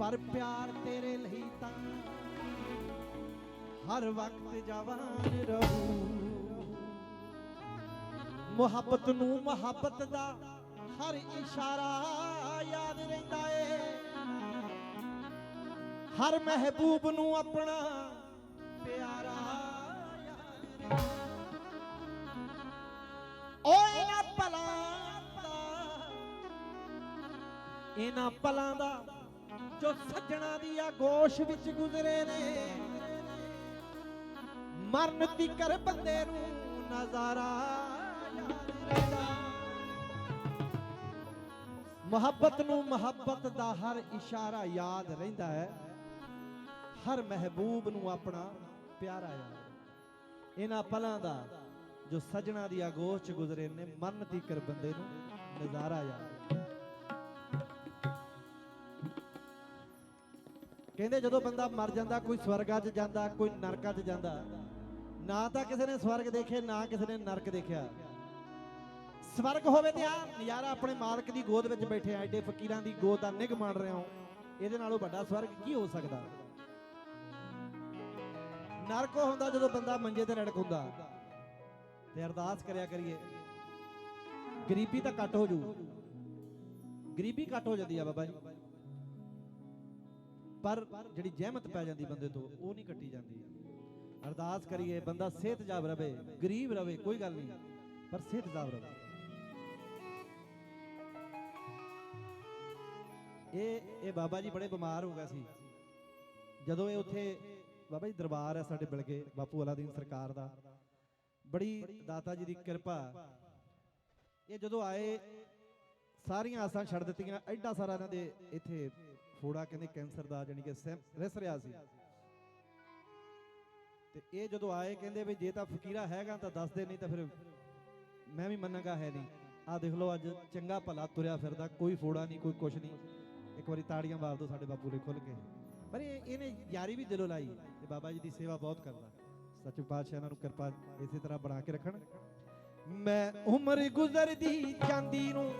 ਪਰ ਪਿਆਰ ਤੇਰੇ ਲਈ ਤਾਂ ਹਰ ਵਕਤ ਜਵਾਨ ਰਹੂ। ਮੁਹੱਬਤ ਨੂੰ ਮੁਹੱਬਤ ਦਾ ਹਰ ਇਸ਼ਾਰਾ ਯਾਦ ਰਹਿੰਦਾ ਏ। ਹਰ ਮਹਿਬੂਬ ਨੂੰ ਆਪਣਾ ਪਿਆਰਾ ਯਾਦ ਰਹਿੰਦਾ ਓਏ ਨਾ ਭਲਾਂ ਦਾ, ਇਹਨਾਂ ਪਲਾਂ ਦਾ ਜੋ ਸੱਜਣਾ ਦੀ ਆਗੋਸ਼ ਵਿੱਚ ਗੁਜ਼ਰੇ ਨੇ। ਮਰਨ ਦੀ ਕਰ ਬੰਦੇ ਨੂੰ ਨਜ਼ਾਰਾ ਯਾਦ ਰਹਿੰਦਾ। ਮੁਹੱਬਤ ਨੂੰ ਮੁਹੱਬਤ ਦਾ ਹਰ ਇਸ਼ਾਰਾ ਯਾਦ ਰਹਿੰਦਾ ਹੈ। ਹਰ ਮਹਿਬੂਬ ਨੂੰ ਆਪਣਾ ਪਿਆਰਾ ਯਾਦ ਇਹਨਾਂ ਪਲਾਂ ਦਾ ਜੋ ਸਜਣਾ ਦੀ ਆਗੋਸ਼ ਚ ਗੁਜ਼ਰੇ ਨੇ, ਮਰਨ ਤੀਕਰ ਬੰਦੇ ਨੂੰ ਨਜ਼ਾਰਾ ਯਾਦ ਕਹਿੰਦੇ ਜਦੋਂ ਬੰਦਾ ਮਰ ਜਾਂਦਾ, ਕੋਈ ਸਵਰਗਾਂ 'ਚ ਜਾਂਦਾ, ਕੋਈ ਨਰਕਾਂ 'ਚ ਜਾਂਦਾ, ਨਾ ਤਾਂ ਕਿਸੇ ਨੇ ਸਵਰਗ ਦੇਖੇ ਨਾ ਕਿਸੇ ਨੇ ਨਰਕ ਦੇਖਿਆ। ਸਵਰਗ ਹੋਵੇ ਤੇ ਆ ਨਜ਼ਾਰਾ ਆਪਣੇ ਮਾਲਕ ਦੀ ਗੋਦ ਵਿੱਚ ਬੈਠੇ ਆ, ਐਡੇ ਫਕੀਰਾਂ ਦੀ ਗੋਦ ਦਾ ਨਿਗ ਮਾਣ ਰਿਹਾ ਹੋ, ਇਹਦੇ ਨਾਲੋਂ ਵੱਡਾ ਸਵਰਗ ਕੀ ਹੋ ਸਕਦਾ? ਨਰਕ ਹੁੰਦਾ ਜਦੋਂ ਬੰਦਾ ਮੰਜੇ ਤੇ ਰੜਕ ਹੁੰਦਾ ਤੇ ਅਰਦਾਸ ਕਰਿਆ ਕਰੀਏ, ਗਰੀਬੀ ਤਾਂ ਘੱਟ ਹੋ ਜੂ। ਗਰੀਬੀ ਘੱਟ ਹੋ ਜਾਂਦੀ ਆ ਬਾਬਾ ਜੀ। ਪਰ ਜਿਹੜੀ ਜ਼ਹਿਮਤ ਪੈ ਜਾਂਦੀ ਬੰਦੇ ਤੋਂ, ਉਹ ਨਹੀਂ ਕੱਟੀ ਜਾਂਦੀ। ਅਰਦਾਸ ਕਰੀਏ, ਬੰਦਾ ਸਿਹਤਯਾਬ ਰਵੇ, ਗਰੀਬ ਰਵੇ, ਕੋਈ ਗੱਲ ਨਹੀਂ, ਪਰ ਸਿਹਤਯਾਬ ਰਵੇ। ਇਹ ਇਹ ਬਾਬਾ ਜੀ ਬੜੇ ਬਿਮਾਰ ਹੋ ਗਏ ਸੀ। ਜਦੋਂ ਇਹ ਉੱਥੇ, ਬਾਬਾ ਜੀ ਦਰਬਾਰ ਹੈ ਸਾਡੇ ਬਿਲਗੇ, ਬਾਪੂ ਅਲਾਦੀਨ ਸਰਕਾਰ ਦਾ। ਬੜੀ ਦਾਤਾ ਜੀ ਦੀ ਕਿਰਪਾ। ਇਹ ਜਦੋਂ ਆਏ, ਸਾਰੀਆਂ ਆਸਾਂ ਛੱਡ ਦਿੱਤੀਆਂ, ਐਡਾ ਸਾਰਾ ਇਹਨਾਂ ਦੇ ਇੱਥੇ ਫੋੜਾ ਕਹਿੰਦੇ ਕੈਂਸਰ ਦਾ ਜਾਨੀ ਕਿ ਰਿਸ ਰਿਹਾ ਸੀ। ਤੇ ਇਹ ਜਦੋਂ ਆਏ ਕਹਿੰਦੇ ਵੀ ਜੇ ਤਾਂ ਫਕੀਰਾ ਹੈਗਾ ਤਾਂ ਦੱਸ ਦੇ ਨਹੀਂ ਤਾਂ ਫਿਰ ਮੈਂ ਵੀ ਮੰਨਾਂਗਾ ਹੈ ਨਹੀਂ। ਆ ਦੇਖ ਲਓ ਅੱਜ ਚੰਗਾ ਭਲਾ ਤੁਰਿਆ ਫਿਰਦਾ, ਕੋਈ ਫੋੜਾ ਨਹੀਂ, ਕੋਈ ਕੁਛ ਨਹੀਂ। ਇੱਕ ਵਾਰੀ ਤਾੜੀਆਂ ਮਾਰ ਦਿਓ ਸਾਡੇ ਬਾਪੂ ਨੇ ਖੁੱਲ ਕੇ। ਪਰ ਇਹ ਇਹਨੇ ਯਾਰੀ ਵੀ ਦਿਲੋਂ ਲਾਈ ਤੇ ਬਾਬਾ ਜੀ ਦੀ ਸੇਵਾ ਬਹੁਤ ਕਰਦਾ। ਸੱਚੇ ਪਾਤਸ਼ਾਹ ਇਹਨਾਂ ਨੂੰ ਕਿਰਪਾ ਇਸੇ ਤਰ੍ਹਾਂ ਬਣਾ ਕੇ ਰੱਖਣ। ਮੈਂ ਉਮਰ ਗੁਜ਼ਰਦੀ ਜਾਂਦੀ ਨੂੰ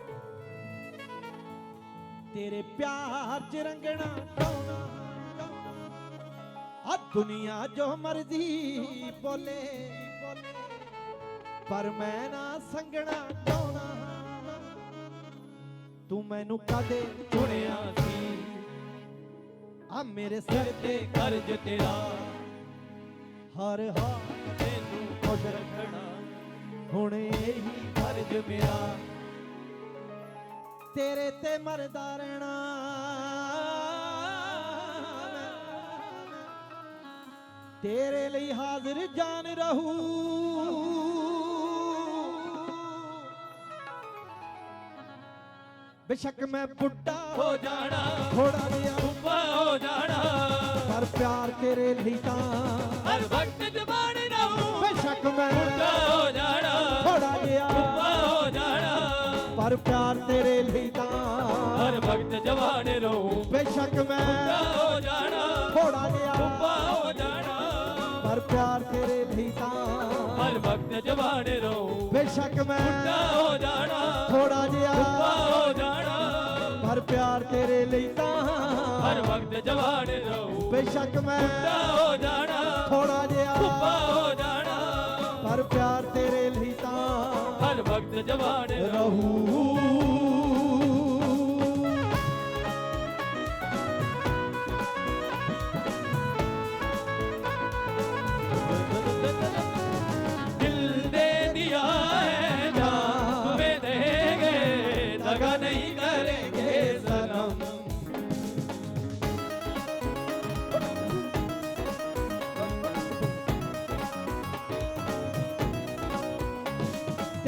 ਤੇਰੇ ਪਿਆਰ ਚ ਰੰਗਣਾ ਚਾਹੁੰਦਾ। ਆ ਦੁਨੀਆ ਜੋ ਮਰਜ਼ੀ ਬੋਲੇ ਪਰ ਮੈਂ ਨਾ ਸੰਗਣਾ ਚਾਹੁੰਦਾ। ਤੂੰ ਮੈਨੂੰ ਕਦੇ ਚੁਣਿਆ ਸੀ। ਆ ਮੇਰੇ ਸਿਰ ਤੇ ਕਰਜ਼ ਤੇਰਾ। ਹਰ ਹਾਲ ਤੈਨੂੰ ਖੁਸ਼ ਰੱਖਣਾ। ਹੁਣ ਇਹੀ ਫਰਜ਼ ਮੇਰਾ। ਤੇਰੇ ਤੇ ਮਰਦਾ ਰਹਿਣਾ। ਤੇਰੇ ਲਈ ਹਾਜ਼ਰ ਜਾਨ ਰਹੂ। ਬੇਸ਼ੱਕ ਮੈਂ ਬੁੱਢਾ ਹੋ ਜਾਣਾ। ਥੋੜਾ ਜਿਹਾ ਉੱਪਾ ਹੋ ਜਾਣਾ। ਪਰ ਪਿਆਰ ਤੇਰੇ ਲਈ ਤਾਂ ਹਰ ਵਕਤ ਜਵਾਨ ਰਹੂੰ। ਬੇਸ਼ੱਕ ਮੈਂ ਬੁੱਢਾ ਹੋ ਜਾਣਾ। ਥੋੜਾ ਜਿਹਾ ਉੱਪਾ ਹੋ ਜਾਣਾ। ਪਰ ਪਿਆਰ ਤੇਰੇ ਵਕਤ ਜਵਾਨ ਰਹੂੰ ਬੇਸ਼ੱਕ ਮੈਂ ਹੋ ਜਾਣਾ ਥੋੜਾ ਜਿਹਾ। ਉੱਪਾ ਹੋ ਜਾਣਾ। ਪਰ ਪਿਆਰ ਤੇਰੇ ਲਈ ਤਾਂ। ਹਰ ਵਕਤ ਜਵਾਨ ਰਹੂੰ ਬੇਸ਼ੱਕ ਮੈਂ ਹੋ ਜਾਣਾ ਥੋੜਾ ਉੱਪਾ ਜਿਹਾ ਹੋ ਜਾਣਾ। ਪਰ ਪਿਆਰ ਤੇਰੇ ਲਈ ਤਾਂ। ਹਰ ਵਕਤ ਜਵਾਨ ਰਹੂੰ ਬੇਸ਼ੱਕ ਮੈਂ ਹੋ ਜਾਣਾ ਥੋੜਾ ਜਿਹਾ। ਉੱਪਾ ਹੋ ਜਾਣਾ। ਪਰ ਪਿਆਰ ਤੇਰੇ ਲਈ ਤਾਂ। ਹਰ ਵਕਤ ਜਵਾਨ ਰਹੂ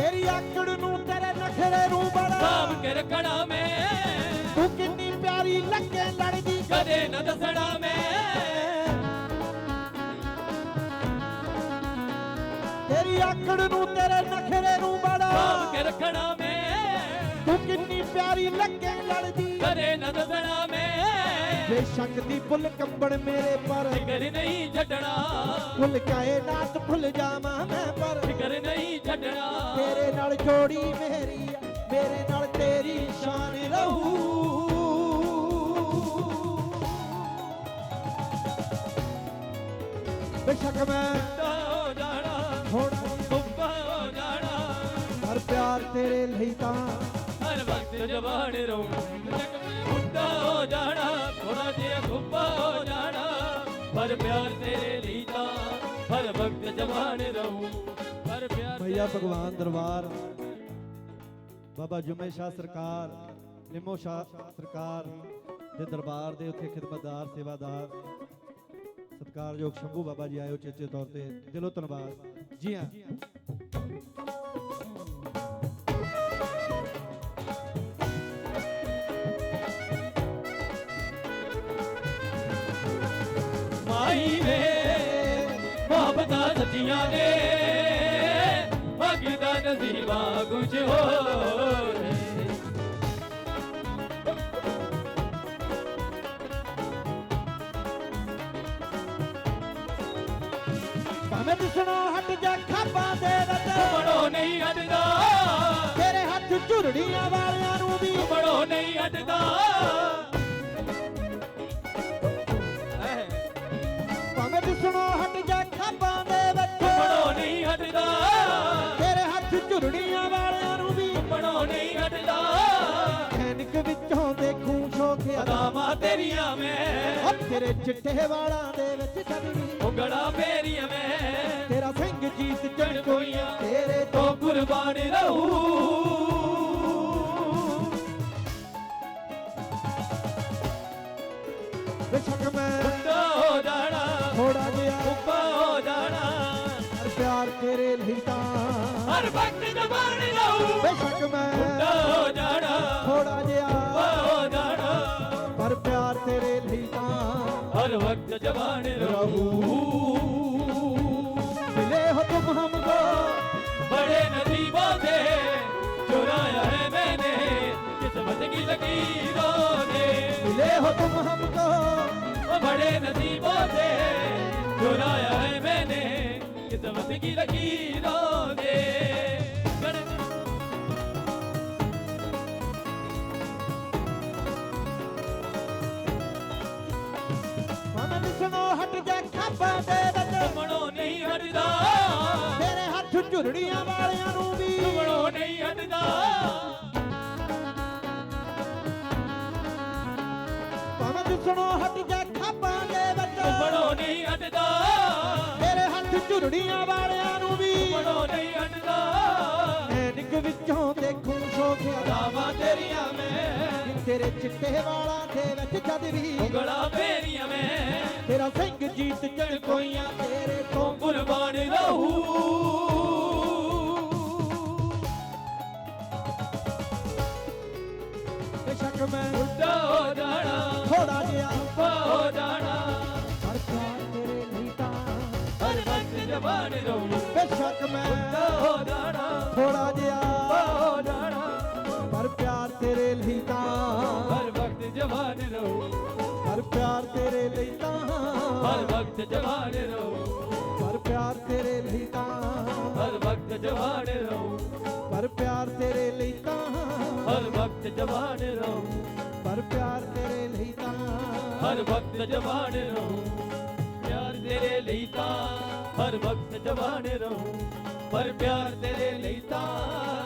ਤੇਰੀ ਆਕੜ ਨੂੰ ਤੇਰੇ ਨਖਰੇ ਨੂੰ ਬੜਾ ਸਾਂਭ ਕੇ ਰੱਖਣਾ ਮੈਂ। ਤੂੰ ਕਿੰਨੀ ਪਿਆਰੀ ਲੱਗੇ ਲੜਦੀ ਕਦੇ ਨਾ ਦੱਸਣਾ ਮੈਂ। ਤੇਰੀ ਆਕੜ ਨੂੰ ਤੇਰੇ ਨਖਰੇ ਨੂੰ ਬੜਾ ਸਾਂਭ ਕੇ ਰੱਖਣਾ ਮੈਂ। ਤੂੰ ਕਿੰਨੀ ਪਿਆਰੀ ਲੱਗੇ ਲੜਦੀ ਕਦੇ ਨਾ ਦੱਸਣਾ ਮੈਂ। ਬੇਸ਼ੱਕ ਦੀ ਫੁੱਲ ਕੰਬਣ ਮੇਰੇ ਪਰ। ਫਿਕਰ ਨਹੀਂ ਛੱਡਣਾ। ਫੁੱਲ ਕਾਇਨਾਤ ਭੁੱਲ ਜਾਵਾਂ ਮੈਂ ਪਰ। ਜੋੜੀ ਮੇਰੀ ਮੇਰੇ ਨਾਲ ਤੇਰੀ ਸ਼ਾਨ ਰਹੂ। ਬੇਸ਼ੱਕ ਮੈਂ ਹੋ ਜਾਣਾ ਹੁਣ ਉੱਪਾ ਹੋ ਜਾਣਾ। ਹਰ ਪਿਆਰ ਤੇਰੇ ਲਈ ਤਾਂ ਹਰ ਵਕਤ ਜਵਾਨ ਰਹੂ। ਬੇਸ਼ੱਕ ਮੈਂ ਹੋ ਜਾਣਾ ਥੋੜਾ ਜਿਹਾ ਗੁੱਬਾ ਹੋ ਜਾਣਾ। ਪਰ ਪਿਆਰ ਤੇਰੇ ਲਈ ਤਾਂ ਹਰ ਵਕਤ ਜਵਾਨ ਰਹੂ। ਪਰ ਪਿਆਰ ਭਈਆ ਭਗਵਾਨ ਦਰਬਾਰ। ਬਾਬਾ ਜੁਮੇ ਸ਼ਾਹ ਸਰਕਾਰ, ਨਿੰਮੋ ਸ਼ਾਹ ਸਰਕਾਰ ਦੇ ਦਰਬਾਰ ਦੇ ਉੱਥੇ ਖਿਦਮਤਦਾਰ, ਸੇਵਾਦਾਰ, ਸਤਿਕਾਰਯੋਗ ਸ਼ੰਭੂ ਬਾਬਾ ਜੀ ਆਇਓ ਚੇਚੇ ਤੌਰ ਤੇ। ਦਿਲੋਂ ਧੰਨਵਾਦ। ਜੀ ਹਾਂ। ਮਾਈ ਵੇ ਮੁਹੱਬਤਾਂ ਸੱਚੀਆਂ ਨੇ। ਭਾਵੇਂ ਦਿਸਣਾ ਹਟ ਜਾ ਖਾਬਾਂ ਦੇ ਬੜੋ ਨਹੀਂ ਹਟਦਾ ਤੇਰੇ ਹੱਥ ਝੁਰੜੀਆਂ ਵਾਲਿਆਂ ਨੂੰ ਵੀ। ਬੜੋ ਨਹੀਂ ਹਟਦਾ ਅਦਾਵਾਂ ਤੇਰੀਆਂ ਮੈਂ। ਉਹ ਤੇਰੇ ਚਿੱਟੇ ਵਾਲਾਂ ਦੇ ਵਿੱਚ ਵੀ ਉਗੜਾ ਫੇਰੀਆਂ ਮੈਂ। ਤੇਰਾ ਸਿੰਘ ਜੀਤ ਚੜ ਕੋਈਆਂ ਤੇਰੇ ਤੋਂ ਕੁਰਬਾਨ ਰਹੂੰ। ਬੇਸ਼ੱਕ ਮੈਂ ਬੁੱਢਾ ਹੋ ਜਾਣਾ। ਥੋੜਾ ਜਿਹਾ ਉੱਪਾ ਹੋ ਜਾਣਾ। ਪਰ ਪਿਆਰ ਤੇਰੇ ਲਈ ਤਾਂ। ਹਰ ਵਕਤ ਜਵਾਨ ਰਹੂੰ। ਬੇਸ਼ੱਕ ਮੈਂ ਬੁੱਢਾ ਹੋ ਜਾਣਾ। ਥੋੜਾ ਜਿਹਾ हर वक्त जवान रहूं मिले हो तुम हमको बड़े नसीबों से चुराया है मैंने किस्मत की लकीरों से मिले हो तुम हमको बड़े नसीबों से चुराया है मैंने किस्मत की लकीरों से ਹਟ ਜਾ ਖਾਬਾਂ ਦੇ ਵਿੱਚ ਘੁੰਮਣੋਂ ਨਹੀਂ ਹਟਦਾ। ਤੇਰੇ ਹੱਥ ਝੁਰੜੀਆਂ ਵਾਲਿਆਂ ਨੂੰ ਵੀ। ਘੁੰਮਣੋਂ ਨਹੀਂ ਹਟਦਾ। ਮਨ ਦਿਸਣੋਂ ਹਟ ਜਾ ਖਾਬਾਂ ਦੇ ਵਿੱਚ। ਘੁੰਮਣੋਂ ਨਹੀਂ ਹਟਦਾ। ਤੇਰੇ ਹੱਥ ਝੁਰੜੀਆਂ ਵਾਲਿਆਂ ਨੂੰ ਵੀ। ਘੁੰਮਣੋਂ ਨਹੀਂ ਹਟਦਾ। ਐਨਕ ਵਿੱਚੋਂ ਦੇਖੂੰ ਸ਼ੋਖਿਆ ਦਾਵਾ ਤੇਰੀਆਂ ਮੈਂ। ਤੇਰੇ ਚਿੱਟੇ ਵਾਲਾਂ ਦੇ ਵਿੱਚ ਜਦ ਵੀ। ਉਗੜਾ ਫੇਰੀਆਂ ਮੈਂ। ਤੇਰਾ ਸਿੰਘ ਜੀਤ ਚੜ ਕੋਈਆਂ ਤੇਰੇ ਤੋਂ ਕੁਰਬਾਨ ਰਹੂੰ ਬੇਸ਼ੱਕ ਮੈਂ ਬੁੱਢਾ ਹੋ ਜਾਣਾ। ਥੋੜਾ ਜਿਹਾ ਉੱਪਾ ਹੋ ਜਾਣਾ। ਪਰ ਪਿਆਰ ਤੇਰੇ ਲਈ ਤਾਂ ਹਰ ਵਕਤ ਜਵਾਨ ਰਹੂੰ। ਬੇਸ਼ੱਕ ਮੈਂ ਬੁੱਢਾ ਹੋ ਜਾਣਾ। ਥੋੜਾ ਉੱਪਾ ਜਿਹਾ ਹੋ ਜਾਣਾ। ਵਕਤ ਜਵਾਨ ਰਹੂੰ। ਪਰ ਪਿਆਰ ਤੇਰੇ ਲਈ ਤਾਂ। ਹਰ ਵਕਤ ਜਵਾਨ ਰਹੂੰ। ਪਰ ਪਿਆਰ ਤੇਰੇ ਲਈ ਤਾਂ। ਹਰ ਵਕਤ ਜਵਾਨ ਰਹੂੰ। ਪਰ ਪਿਆਰ ਤੇਰੇ ਲਈ ਤਾਂ। ਹਰ ਵਕਤ ਜਵਾਨ ਰਹੂੰ। ਪਿਆਰ ਤੇਰੇ ਲਈ ਤਾਂ। ਹਰ ਵਕਤ ਜਵਾਨ ਰਹੂੰ। ਪਰ ਪਿਆਰ ਤੇਰੇ ਲਈ ਤਾਂ।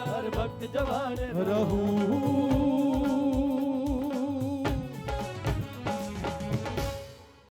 ਹਰ ਵਕਤ ਜਵਾਨ ਰਹੂ।